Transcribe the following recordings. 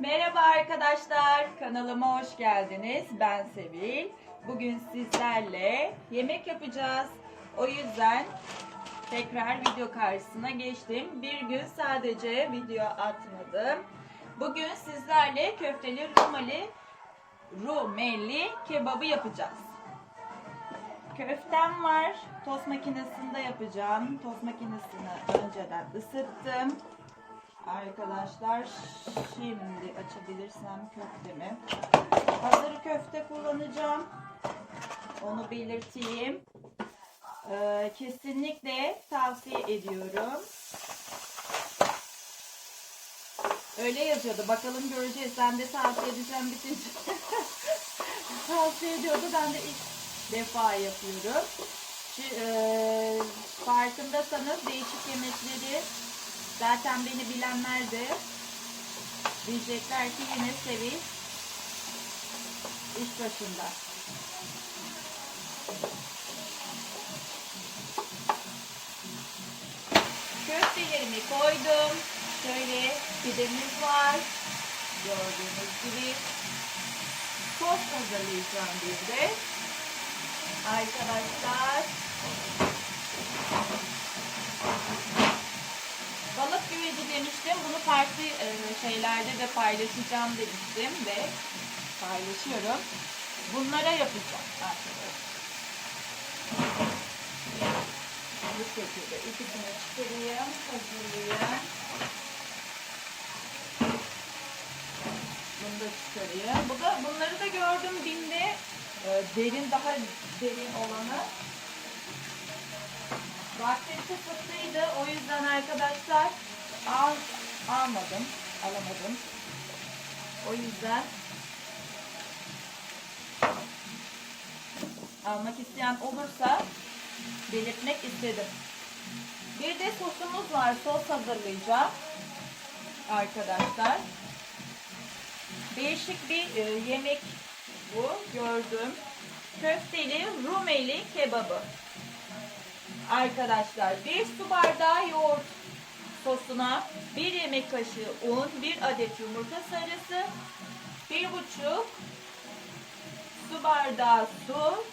Merhaba arkadaşlar, kanalıma hoş geldiniz. Ben Sevil. Bugün sizlerle yemek yapacağız. O yüzden tekrar video karşısına geçtim. Bir gün sadece video atmadım. Bugün sizlerle köfteli rumeli rumeli kebabı yapacağız. Köftem var. Tost makinesinde yapacağım. Tost makinesini önceden ısıttım. Arkadaşlar şimdi açabilirsem köftemi. Hazır köfte kullanacağım. Onu belirteyim. Ee, kesinlikle tavsiye ediyorum. Öyle yazıyordu. Bakalım göreceğiz. Ben de tavsiye edeceğim bitince. tavsiye ediyordu. Ben de ilk defa yapıyorum. Şu, e, farkındasanız değişik yemekleri Zaten beni bilenler de diyecekler ki yine Sevil iş başında. Köftelerimi koydum. Şöyle pidemiz var. Gördüğünüz gibi. Sos hazırlayacağım bir de. Arkadaşlar Balık güveci demiştim. Bunu farklı e, şeylerde de paylaşacağım demiştim ve paylaşıyorum. Bunlara yapacağım arkadaşlar. Bu şekilde ikisini çıkarayım, hazırlayayım. Bunu da çıkarayım. Bu da, bunları da gördüm binde e, derin daha derin olanı. Vaktim kısıtlıydı. O yüzden arkadaşlar al, almadım. Alamadım. O yüzden almak isteyen olursa belirtmek istedim. Bir de sosumuz var. Sos hazırlayacağım. Arkadaşlar. Değişik bir e, yemek bu. Gördüm. Köfteli Rumeli kebabı. Arkadaşlar bir su bardağı yoğurt sosuna bir yemek kaşığı un, bir adet yumurta sarısı, bir buçuk su bardağı su.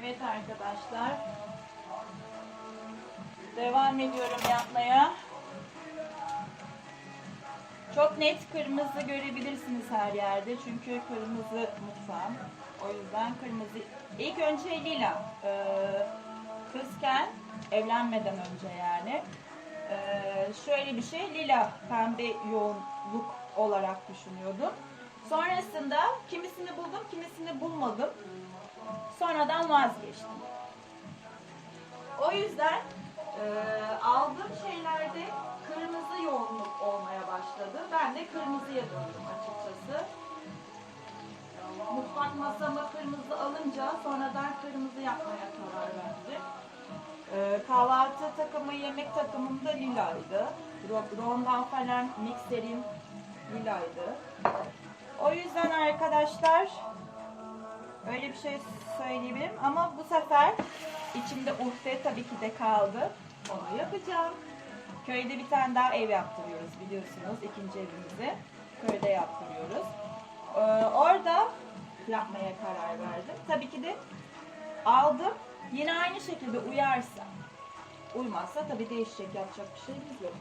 Evet arkadaşlar. Devam ediyorum yapmaya. Çok net kırmızı görebilirsiniz her yerde. Çünkü kırmızı mutfağım. O yüzden kırmızı. İlk önce lila. Ee, kızken evlenmeden önce yani. Ee, şöyle bir şey lila pembe yoğunluk olarak düşünüyordum. Sonrasında kimisini buldum, kimisini bulmadım. Sonradan vazgeçtim. O yüzden e, aldığım şeylerde kırmızı yoğunluk olmaya başladı. Ben de kırmızıya döndüm açıkçası. Mutfak masamı kırmızı alınca sonradan kırmızı yapmaya karar verdim. Ee, kahvaltı takımı, yemek takımım da lilaydı. Ro- Rondan falan mikserim lilaydı. O yüzden arkadaşlar öyle bir şey söyleyebilirim ama bu sefer içimde uhde tabii ki de kaldı. Onu yapacağım. Köyde bir tane daha ev yaptırıyoruz biliyorsunuz. ikinci evimizi köyde yaptırıyoruz. Ee, orada yapmaya karar verdim. Tabii ki de aldım. Yine aynı şekilde uyarsa. Uymazsa tabii değişecek. Yapacak bir şeyimiz yok.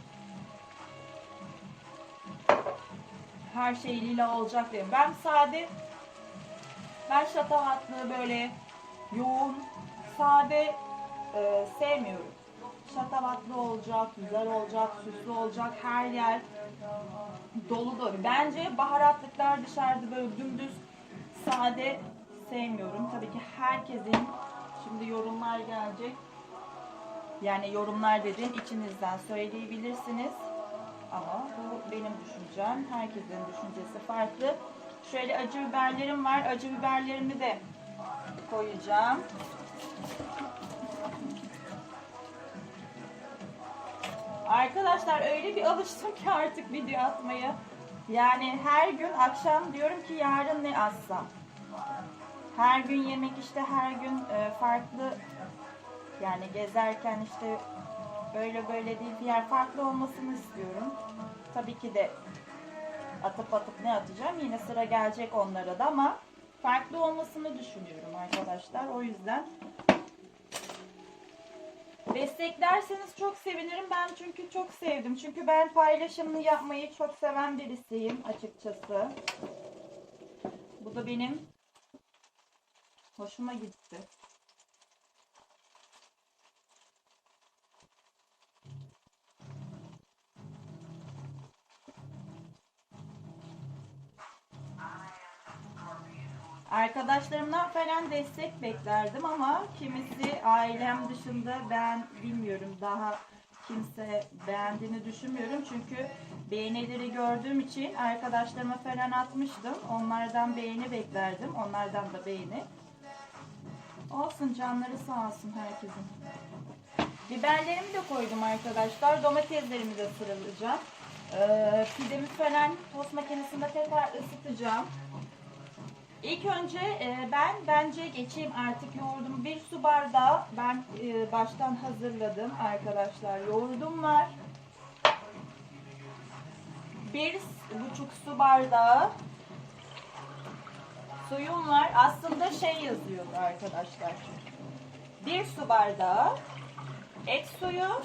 Her şey lila olacak diye. Ben sade ben şatafatlı böyle yoğun, sade e, sevmiyorum. Şatafatlı olacak, güzel olacak, süslü olacak, her yer dolu dolu. Bence baharatlıklar dışarıda böyle dümdüz sade sevmiyorum. Tabii ki herkesin şimdi yorumlar gelecek. Yani yorumlar dediğim içinizden söyleyebilirsiniz. Ama bu benim düşüncem. Herkesin düşüncesi farklı. Şöyle acı biberlerim var. Acı biberlerimi de koyacağım. Arkadaşlar öyle bir alıştım ki artık video atmaya. Yani her gün akşam diyorum ki yarın ne assam. Her gün yemek işte her gün e, farklı yani gezerken işte Böyle böyle değil diğer farklı olmasını istiyorum. Tabii ki de atıp atıp ne atacağım yine sıra gelecek onlara da ama farklı olmasını düşünüyorum arkadaşlar. O yüzden desteklerseniz çok sevinirim. Ben çünkü çok sevdim. Çünkü ben paylaşımını yapmayı çok seven birisiyim açıkçası. Bu da benim hoşuma gitti. Arkadaşlarımdan falan destek beklerdim ama kimisi ailem dışında ben bilmiyorum daha kimse beğendiğini düşünmüyorum çünkü beğenileri gördüğüm için arkadaşlarıma falan atmıştım. Onlardan beğeni beklerdim. Onlardan da beğeni. Olsun canları sağ olsun herkesin. Biberlerimi de koydum arkadaşlar. Domateslerimi de sıralayacağım. Ee, pidemi falan tost makinesinde tekrar ısıtacağım. İlk önce e, ben bence geçeyim artık yoğurdumu. Bir su bardağı ben e, baştan hazırladım arkadaşlar. Yoğurdum var. Bir buçuk su bardağı suyum var. Aslında şey yazıyordu arkadaşlar. Bir su bardağı et suyu.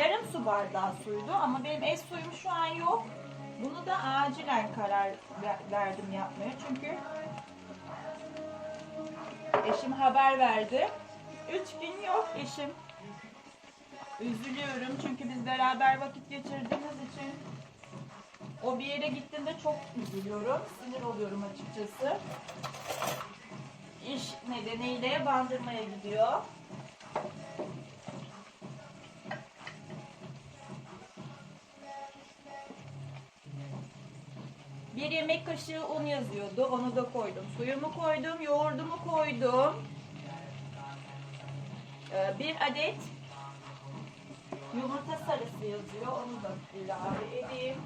Yarım su bardağı suydu ama benim et suyum şu an yok. Bunu da acilen karar ver- verdim yapmaya çünkü eşim haber verdi. Üç gün yok eşim. Üzülüyorum çünkü biz beraber vakit geçirdiğimiz için o bir yere gittiğinde çok üzülüyorum. Sinir oluyorum açıkçası. İş nedeniyle bandırmaya gidiyor. Bir yemek kaşığı un yazıyordu. Onu da koydum. Suyumu koydum, yoğurdumu koydum. Ee, bir adet yumurta sarısı yazıyor. Onu da ilave edeyim.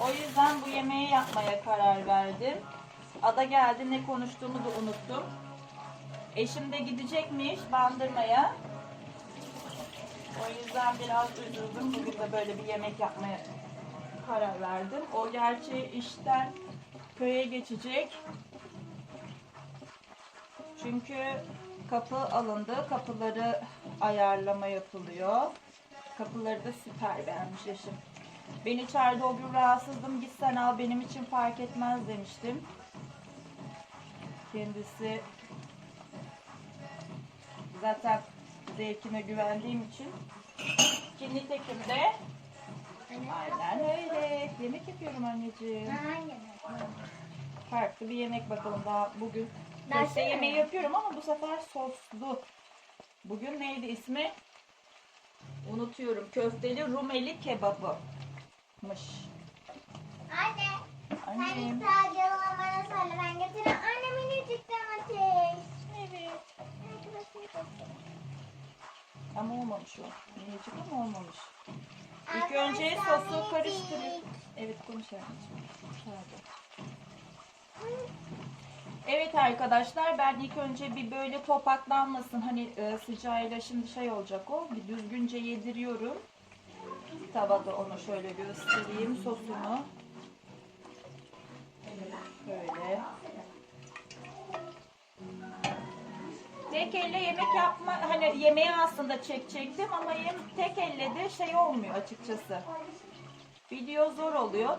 O yüzden bu yemeği yapmaya karar verdim. Ada geldi ne konuştuğumu da unuttum. Eşim de gidecekmiş bandırmaya. O yüzden biraz üzüldüm. Bugün de böyle bir yemek yapmaya karar verdim. O gerçi işten köye geçecek. Çünkü kapı alındı. Kapıları ayarlama yapılıyor. Kapıları da süper beğenmiş eşim. Beni çağırdı o gün rahatsızdım. Git sen al benim için fark etmez demiştim. Kendisi zaten zevkine güvendiğim için ki nitekim de aynen öyle. Yemek yapıyorum anneciğim. Farklı bir yemek bakalım daha bugün. Ben Köfte şey- yemeği yapıyorum ama bu sefer soslu. Bugün neydi ismi? Unutuyorum. Köfteli Rumeli kebabımış. Anne, sen Annem. sadece bana söyle ben getiririm. Anne minicik domates. Evet. Ama olmamış o. Minicik ama olmamış. İlk önce sosu karıştırıp... Evet konuş anneciğim. Pardon. Evet arkadaşlar ben ilk önce bir böyle topaklanmasın hani e, sıcağıyla şimdi şey olacak o bir düzgünce yediriyorum. Tavada onu şöyle göstereyim sosunu. Şöyle. Tek elle yemek yapma hani yemeği aslında çekecektim ama yem, tek elle de şey olmuyor açıkçası. Video zor oluyor.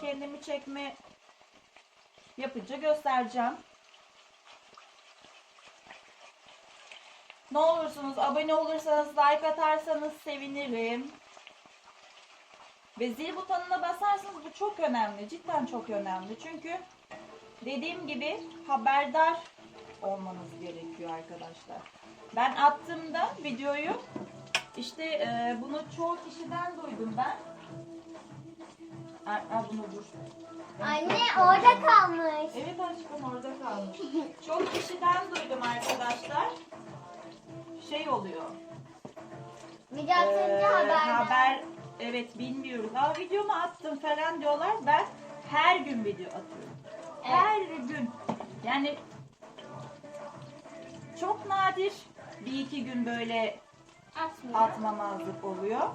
Kendimi çekme yapınca göstereceğim. Ne olursunuz abone olursanız like atarsanız sevinirim. Ve zil butonuna basarsanız bu çok önemli. Cidden çok önemli. Çünkü dediğim gibi haberdar olmanız gerekiyor arkadaşlar. Ben attığımda videoyu işte e, bunu çoğu kişiden duydum ben. Aa, bunu dur. Anne orada kalmış. Evet aşkım orada kalmış. Çok kişiden duydum arkadaşlar. Şey oluyor. Ee, atınca haber. haber evet bilmiyoruz. Aa video mu attın falan diyorlar. Ben her gün video atıyorum. Her gün. Yani çok nadir bir iki gün böyle Atmıyor. atmamazlık oluyor.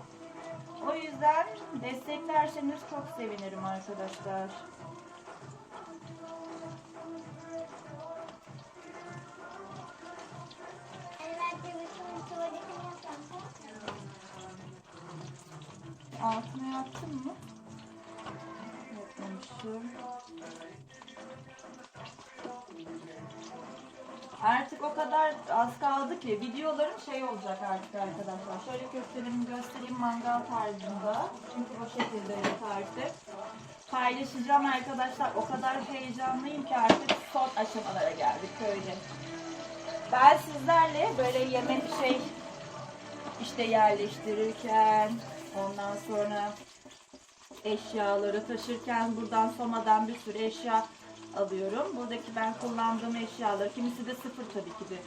O yüzden desteklerseniz çok sevinirim arkadaşlar. Altına yaptın mı? Yapmamışım. Artık o kadar az kaldı ki videolarım şey olacak artık arkadaşlar. Şöyle köftelerimi göstereyim mangal tarzında. Çünkü o şekilde artık. Paylaşacağım arkadaşlar. O kadar heyecanlıyım ki artık son aşamalara geldik böyle. Ben sizlerle böyle yemek şey işte yerleştirirken ondan sonra eşyaları taşırken buradan Soma'dan bir sürü eşya alıyorum. Buradaki ben kullandığım eşyaları kimisi de sıfır tabii ki de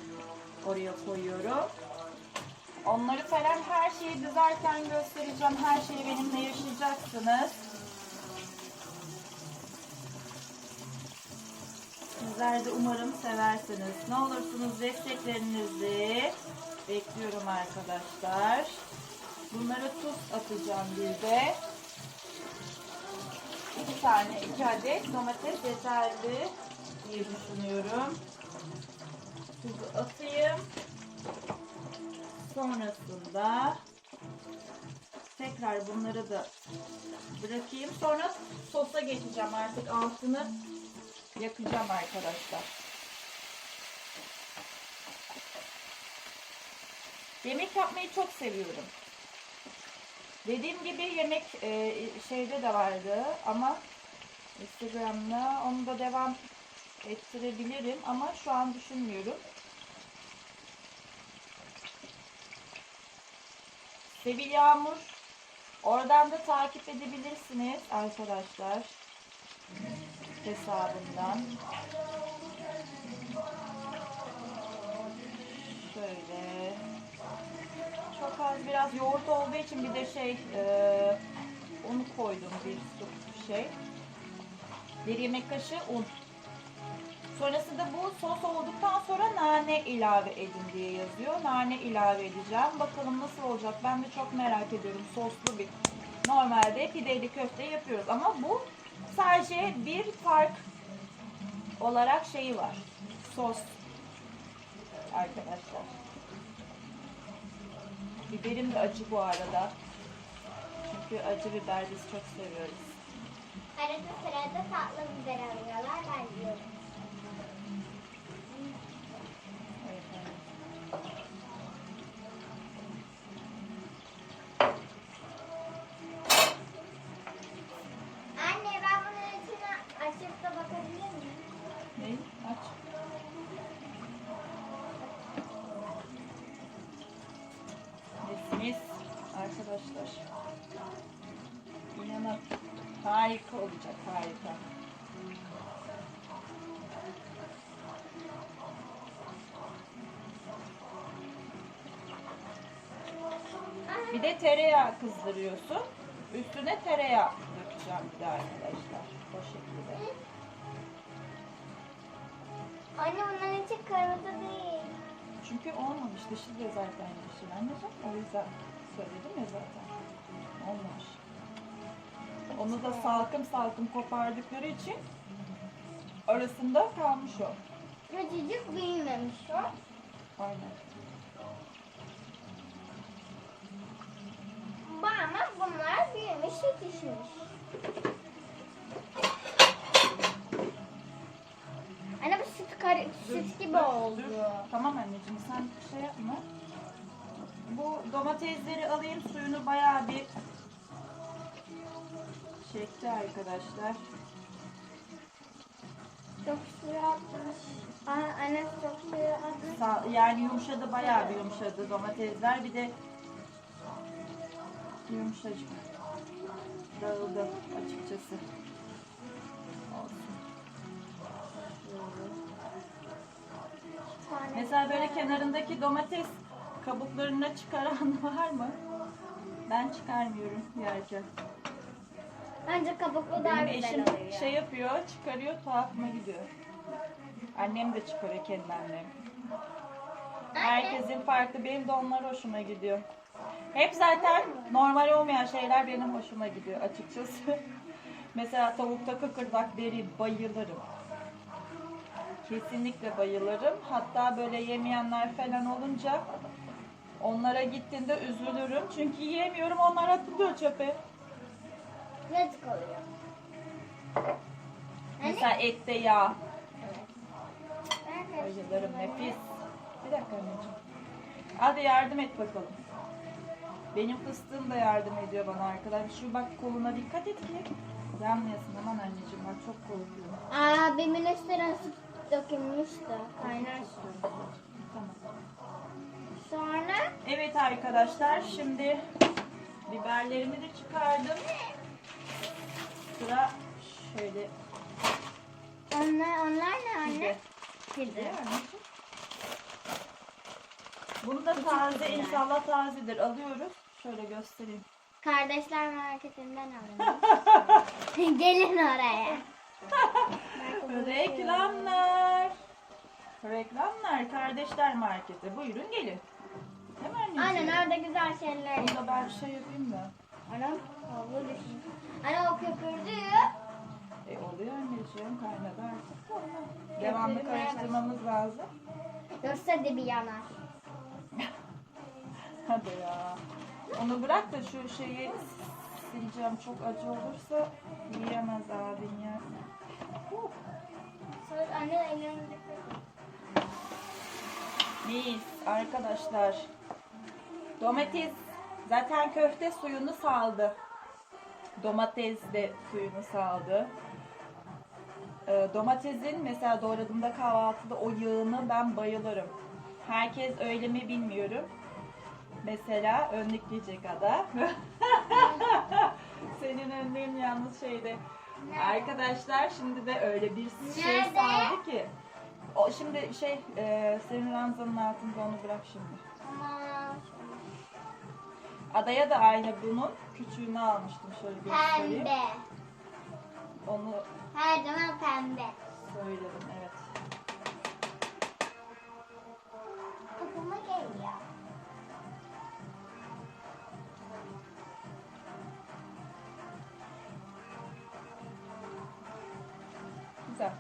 oraya koyuyorum. Onları falan her şeyi dizerken göstereceğim. Her şeyi benimle yaşayacaksınız. Sizler de umarım seversiniz. Ne olursunuz desteklerinizi bekliyorum arkadaşlar. Bunlara tuz atacağım bir de. İki tane, iki adet domates yeterli diye düşünüyorum. Tuzu atayım. Sonrasında tekrar bunları da bırakayım. Sonra sosa geçeceğim artık altını yakacağım arkadaşlar. Yemek yapmayı çok seviyorum. Dediğim gibi yemek e, şeyde de vardı ama Instagram'da onu da devam ettirebilirim ama şu an düşünmüyorum. Sevil Yağmur oradan da takip edebilirsiniz arkadaşlar hesabından. Şöyle çok az biraz yoğurt olduğu için bir de şey e, un koydum bir su şey. Bir yemek kaşığı un. Sonrasında bu sos olduktan sonra nane ilave edin diye yazıyor. Nane ilave edeceğim. Bakalım nasıl olacak ben de çok merak ediyorum. Soslu bir normalde pideli köfte yapıyoruz ama bu sadece bir fark olarak şeyi var. Sos arkadaşlar. Biberim de acı bu arada. Çünkü acı biber biz çok seviyoruz. Arada sırada tatlı biber alıyorlar. Ben yiyorum. Evet, evet. Anne ben bunun içine açıp da bakabilir miyim? Ne? Aç. Mis mis arkadaşlar. İnanın harika olacak harika. Bir de tereyağı kızdırıyorsun. Üstüne tereyağı dökeceğim bir de arkadaşlar. O şekilde. Anne bunların içi kırmızı değil. Çünkü olmamış. Dışı da zaten yeşil anneciğim. O yüzden söyledim ya zaten. Olmamış. Onu da salkım salkım kopardıkları için arasında kalmış o. Küçücük büyümemiş o. Aynen. Ama bunlar büyümüş yetişmiş. Anne bu süt, kar süt gibi oldu. Tamam anneciğim sen şey yapma. Bu domatesleri alayım suyunu bayağı bir çekti arkadaşlar. Çok suyu atmış. Anne çok suyu atmış. Yani yumuşadı bayağı bir yumuşadı domatesler. Bir de yumuşacık dağıldı açıkçası. Mesela böyle kenarındaki domates kabuklarını çıkaran var mı? Ben çıkarmıyorum yerken. Bence kabuklu daha Benim güzel eşim oluyor. şey yapıyor, çıkarıyor, tuhafıma gidiyor. Annem de çıkarıyor kendi annem. Herkesin farklı, benim de onlar hoşuma gidiyor. Hep zaten normal olmayan şeyler benim hoşuma gidiyor açıkçası. Mesela tavukta kıkırdak deri bayılırım. Kesinlikle bayılırım. Hatta böyle yemeyenler falan olunca onlara gittiğinde üzülürüm. Çünkü yiyemiyorum onlar atılıyor çöpe. Yazık oluyor. Anne. Mesela ette yağ. Ben. Bayılırım nefis. Bir dakika anneciğim. Hadi yardım et bakalım. Benim fıstığım da yardım ediyor bana arkadaş. Şu bak koluna dikkat et ki. Yanmayasın aman anneciğim bak çok korkuyorum. Abimin üstüne su dökülmüştü. Kaynar su. Sonra Evet arkadaşlar şimdi biberlerimi de çıkardım. Sıra şöyle onlar, onlar ne anne? pide. Bunu da taze inşallah tazedir. Alıyoruz. Şöyle göstereyim. Kardeşler marketinden alın. Gelin oraya. Reklamlar. Reklamlar kardeşler marketi. Buyurun gelin. Aynen orada güzel şeyler yap. Burada ben şey yapayım da. Anam havlu düşün. Anne o köpürdü. E oluyor anneciğim kaynadı artık. Devamlı karıştırmamız lazım. Yoksa dibi yanar. Hadi ya. Onu bırak da şu şeyi sileceğim. Çok acı olursa yiyemez abin ya. Sonra anne ellerinde Mis arkadaşlar. Domates zaten köfte suyunu saldı. Domates de suyunu saldı. Ee, domatesin mesela doğradığımda kahvaltıda o yağını ben bayılırım. Herkes öyle mi bilmiyorum. Mesela önlükleyecek ada. Senin önlüğün yalnız şeyde. Arkadaşlar şimdi de öyle bir şey saldı ki. O şimdi şey e, senin ranzanın altında onu bırak şimdi. Ama Adaya da aynı bunun küçüğünü almıştım şöyle göstereyim. pembe. Onu Her zaman pembe. söyledim evet. Kapıma geliyor. Güzel.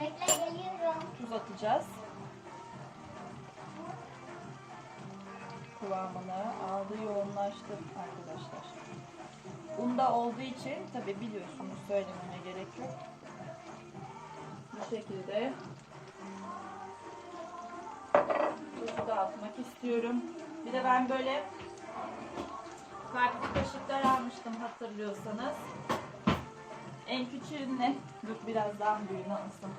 Bekle geliyorum. Tuz atacağız. Kıvamını aldı yoğunlaştı arkadaşlar. Unda olduğu için tabi biliyorsunuz söylememe gerek yok. Bu şekilde tuzu da atmak istiyorum. Bir de ben böyle farklı kaşıklar almıştım hatırlıyorsanız. En küçüğünle dur birazdan büyüğünü alsın.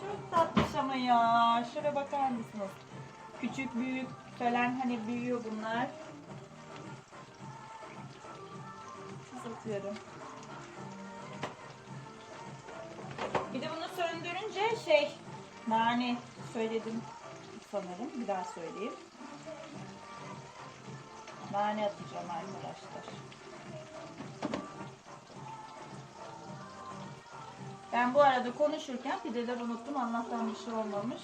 Çok tatlış ama ya. Şöyle bakar mısınız? Küçük büyük falan hani büyüyor bunlar. Tuz atıyorum. Bir de bunu söndürünce şey nane söyledim sanırım. Bir daha söyleyeyim. Nane atacağım arkadaşlar. Ben bu arada konuşurken pideler unuttum. Allah'tan bir şey olmamış.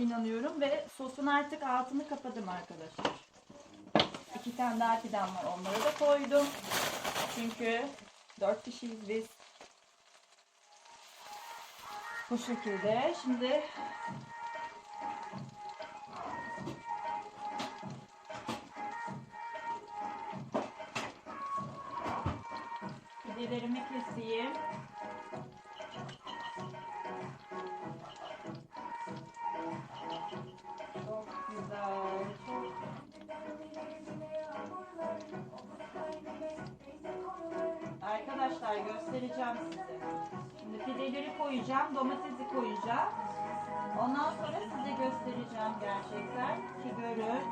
İnanıyorum ve sosun artık altını kapadım arkadaşlar. İki tane daha pidem var onları da koydum. Çünkü dört kişiyiz biz. Bu şekilde. Şimdi pidelerimi keseyim. Çok göstereceğim size. Şimdi pideleri koyacağım, domatesi koyacağım. Ondan sonra size göstereceğim gerçekten ki görün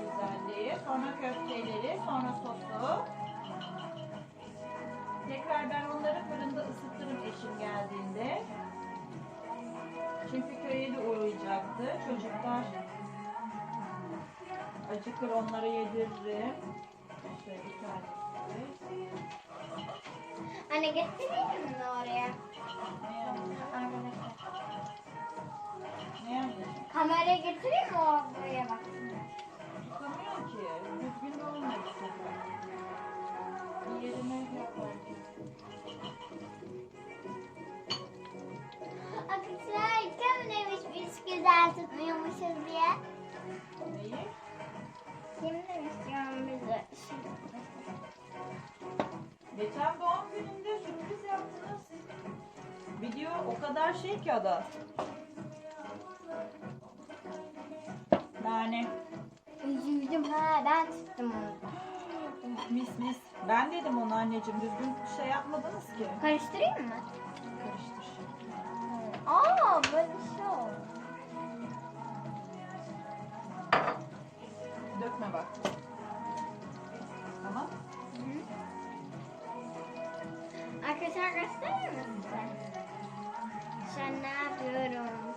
güzelliği. Sonra köfteleri, sonra sosu. Tekrar ben onları fırında ısıtırım eşim geldiğinde. Çünkü köye de uğrayacaktı. Çocuklar acıkır onlara yediririm. Şöyle bir tanesi. Anne getireyim mi oraya? Ne? Arkadaşlar. Ne yapayım? Kameraya getireyim mi o buraya bak. Tutamıyor ki. Düzgün olmadı bu yerine yapar. Arkadaşlar kim demiş biz güzel tutmuyormuşuz diye? Neyi? Geçen doğum gününde sürpriz yaptınız. Video o kadar şey ki ada. Yani Üzüldüm ha ben tuttum onu. mis mis. Ben dedim ona anneciğim düzgün şey yapmadınız ki. Karıştırayım mı? Karıştır. Aa böyle bir şey oldu. Dökme bak. Tamam. Arkadaşlar göstereyim mi size? Sen ne yapıyorum?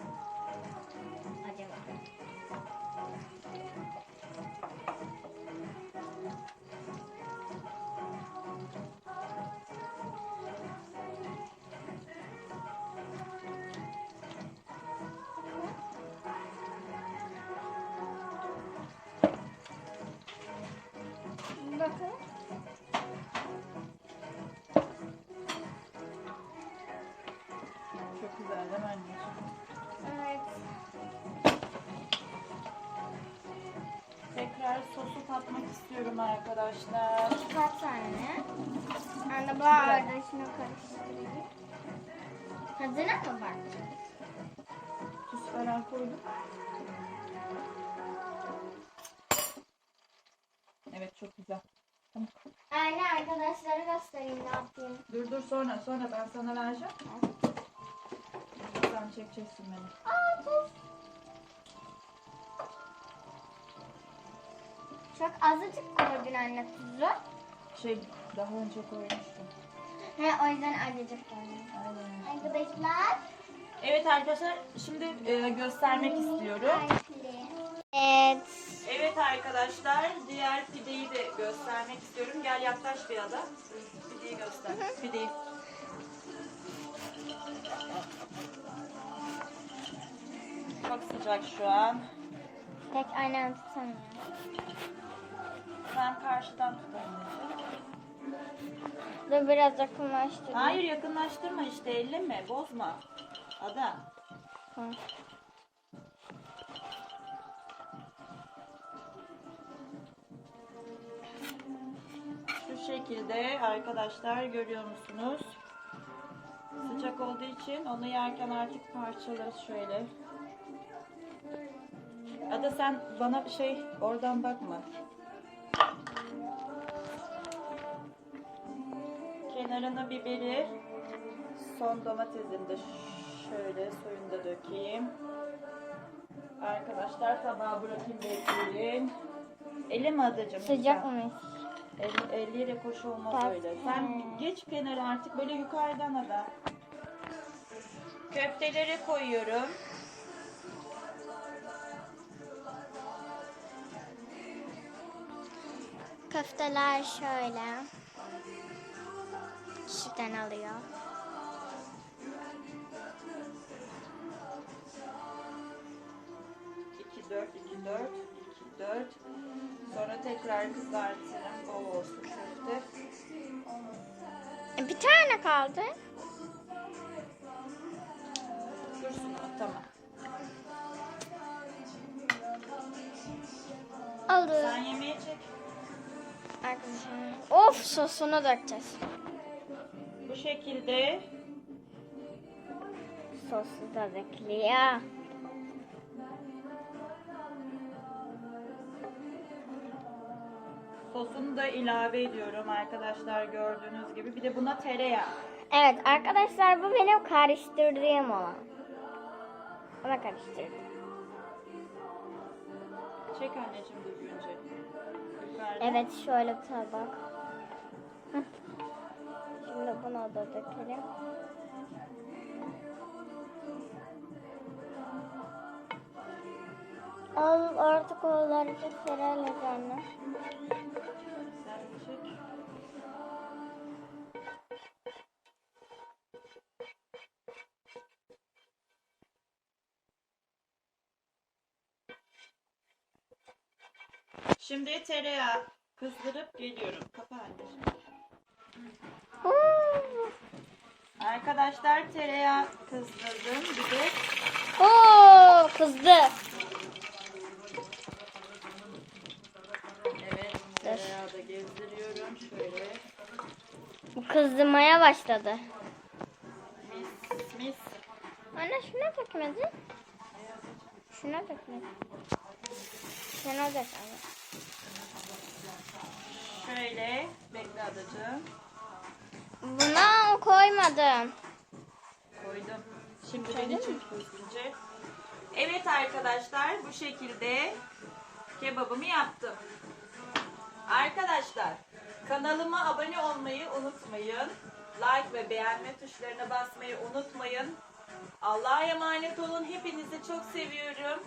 Katmak istiyorum arkadaşlar. Kaç tane? Anne bu arada şunu karıştırayım. Hazır mı bak? Tuz falan koydum. Evet çok güzel. Tamam. Anne arkadaşlara göstereyim ne yapayım. Dur dur sonra sonra ben sana vereceğim. Sen çekeceksin beni. Aa tuz. Çok azıcık koydun anne tuzu. Şey daha önce koymuştum. He o yüzden azıcık koydum. Aynen. Arkadaşlar. Evet arkadaşlar şimdi e, göstermek istiyorum. Evet. Evet arkadaşlar diğer pideyi de göstermek istiyorum. Gel yaklaş bir ada. Pideyi göster. Pideyi. Çok sıcak şu an. Tek aynen tutamıyorum. Sen karşıdan tut anneciğim. Dur biraz yakınlaştırayım. Hayır yakınlaştırma işte elleme bozma. Ada. Hı. Şu şekilde arkadaşlar görüyor musunuz? Sıcak olduğu için onu yerken artık parçalarız şöyle. Ada sen bana şey oradan bakma. Kenarına biberi, son domatesini de şöyle suyunu da dökeyim. Arkadaşlar tabağa bırakayım bekleyin. Elim adacım. Sıcak mı? El, elliyle koşu olmaz Bak. öyle. Sen geç kenara artık böyle yukarıdan ada. Köfteleri koyuyorum. Köfteler şöyle. Şuradan alıyor. İki dört, iki dört, iki dört. Sonra tekrar kızartırım. Bol olsun köfte. Bir tane kaldı. Dursun tamam. Aldı. Sen yemeği çek. Arkadaşlar. Of sosunu dökeceğiz. Bu şekilde Sosu da sos sosunu da ilave ediyorum arkadaşlar gördüğünüz gibi. Bir de buna tereyağı. Evet arkadaşlar bu benim karıştırdığım olan. Ona karıştırdım. Çek anneciğim düzgünce. Evet şöyle tabak. Buna da dökelim. Al artık anne. Sen çek. Şimdi tereyağı kızdırıp geliyorum. Kapa anneciğim. Oo, Arkadaşlar tereyağı kızdırdım. Bir de Oo, kızdı. evet tereyağı da gezdiriyorum. Şöyle Bu kızdırmaya başladı. mis mis. Anne şuna dökmedin. Şuna dökmedin. Şuna dök anne. Şöyle bekle adacığım. Buna koymadım. Koydum. Şimdi beni çek düzgünce. Evet arkadaşlar bu şekilde kebabımı yaptım. Arkadaşlar kanalıma abone olmayı unutmayın. Like ve beğenme tuşlarına basmayı unutmayın. Allah'a emanet olun. Hepinizi çok seviyorum.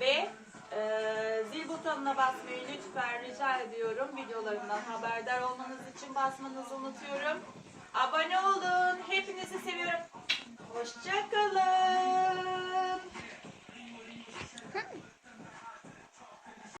Ve eee, zil butonuna basmayı lütfen rica ediyorum. Videolarımdan haberdar olmanız için basmanızı unutuyorum. Abone olun. Hepinizi seviyorum. Hoşçakalın.